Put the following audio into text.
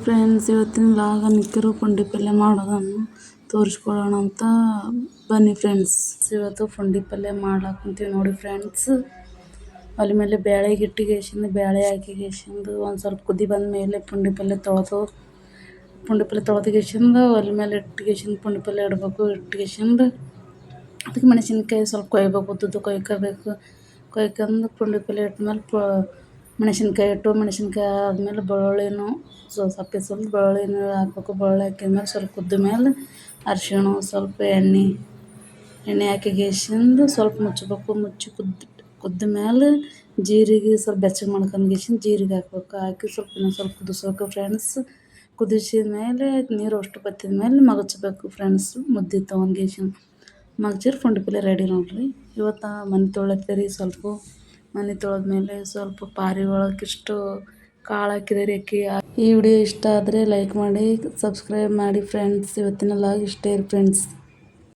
Friends ಇವತ್ತಿನ ಲಾಗ ನಿಕ್ಕರು ಪುಂಡಿ ಪಲ್ಯ ಮಾಡೋದನ್ನು ತೋರಿಸ್ಕೊಳ್ಳೋಣ ಅಂತ ಬನ್ನಿ ಫ್ರೆಂಡ್ಸ್ ಇವತ್ತು ಪುಂಡಿ ಪಲ್ಯ ಮಾಡ್ಲಾಕಂತೀವಿ ನೋಡಿ ಫ್ರೆಂಡ್ಸ್ ಅಲ್ಲಿ ಮೇಲೆ ಬೇಳೆ ಹಿಟ್ಟಿಗೆಸಿಂದ ಬೇಳೆ ಹಾಕಿಗೆಸಿಂದು ಒಂದು ಸ್ವಲ್ಪ ಕುದಿ ಬಂದ ಮೇಲೆ ಪುಂಡಿ ಪಲ್ಯ ತೊಳೆದು, ಪುಂಡಿ ಪಲ್ಯ ಗೇಸಿಂದು ಒಲೆ ಮೇಲೆ ಇಟ್ಟಿಗೆಸಿಂದ ಪುಂಡಿ ಪಲ್ಯ ಇಡಬೇಕು ಇಟ್ಟಿಗೆಸಿಂದ ಅದಕ್ಕೆ ಮೆಣಸಿನ್ಕಾಯಿ ಸ್ವಲ್ಪ ಕೊಯ್ಬೇಕು, ಉದ್ದುದ್ದು ಕೊಯ್ಕೋಬೇಕು. ಕೊಯ್ಕೊಂಡು ಪುಂಡಿ ಪಲ್ಯ ಇಟ್ಮೇಲೆ ಪ ಮೆಣಸಿನ್ಕಾಯಿ ಇಟ್ಟು ಮೆಣಸಿನ್ಕಾಯಿ ಆದಮೇಲೆ ಬೆಳ್ಳುಳ್ಳಿನೂ ಸೊ ಸಪ್ಪೆ ಸ್ವಲ್ಪ ಬೆಳ್ಳುಳ್ಳಿನೂ ಹಾಕ್ಬೇಕು. ಬೆಳ್ಳುಳ್ಳಿ ಹಾಕಿದ್ಮೇಲೆ ಸ್ವಲ್ಪ ಕುದ್ದ ಮೇಲೆ ಅರಿಶಿಣ, ಸ್ವಲ್ಪ ಎಣ್ಣೆ ಎಣ್ಣೆ ಹಾಕಿ ಗೇಸಿಂದು ಸ್ವಲ್ಪ ಮುಚ್ಚಬೇಕು. ಮುಚ್ಚಿ ಕುದ್ದು, ಕುದ್ದ ಮೇಲೆ ಜೀರಿಗೆ ಸ್ವಲ್ಪ ಬೆಚ್ಚಗೆ ಮಾಡ್ಕೊಂಡು ಗೇಸಿಂದು ಜೀರಿಗೆ ಹಾಕ್ಬೇಕು. ಹಾಕಿ ಸ್ವಲ್ಪ ಇನ್ನೊಂದು ಸ್ವಲ್ಪ ಕುದಿಸ್ಬೇಕು ಫ್ರೆಂಡ್ಸ್ ಕುದಿಸಿದ ಮೇಲೆ ನೀರು ಅಷ್ಟು ಬತ್ತಿದ ಮೇಲೆ ಮಗಚಬೇಕು ಫ್ರೆಂಡ್ಸ್ ಮುದ್ದೆ ತೊಗೊಂಡು ಗೇಸಿಂದು. ಮಗಚಿರ್ ಪುಂಡಿ ಪಲ್ಯ ರೆಡಿ ನೋಡಿರಿ. ಇವತ್ತು ಮನೆ ತೊಳತ್ತೀರಿ ಸ್ವಲ್ಪ. ಮನೆ ತೊಳೆದ್ಮೇಲೆ ಸ್ವಲ್ಪ ಪಾರಿವಾಳಕ್ಕೆ ಇಷ್ಟು ಕಾಳು ಹಾಕಿದೆ ರೀ ಅಕ್ಕಿ. ಈ ವಿಡಿಯೋ ಇಷ್ಟ ಆದರೆ ಲೈಕ್ ಮಾಡಿ ಸಬ್ಸ್ಕ್ರೈಬ್ ಮಾಡಿ ಫ್ರೆಂಡ್ಸ್ ಇವತ್ತಿನ ಲಾಗ್ ಇಷ್ಟೇ ಫ್ರೆಂಡ್ಸ್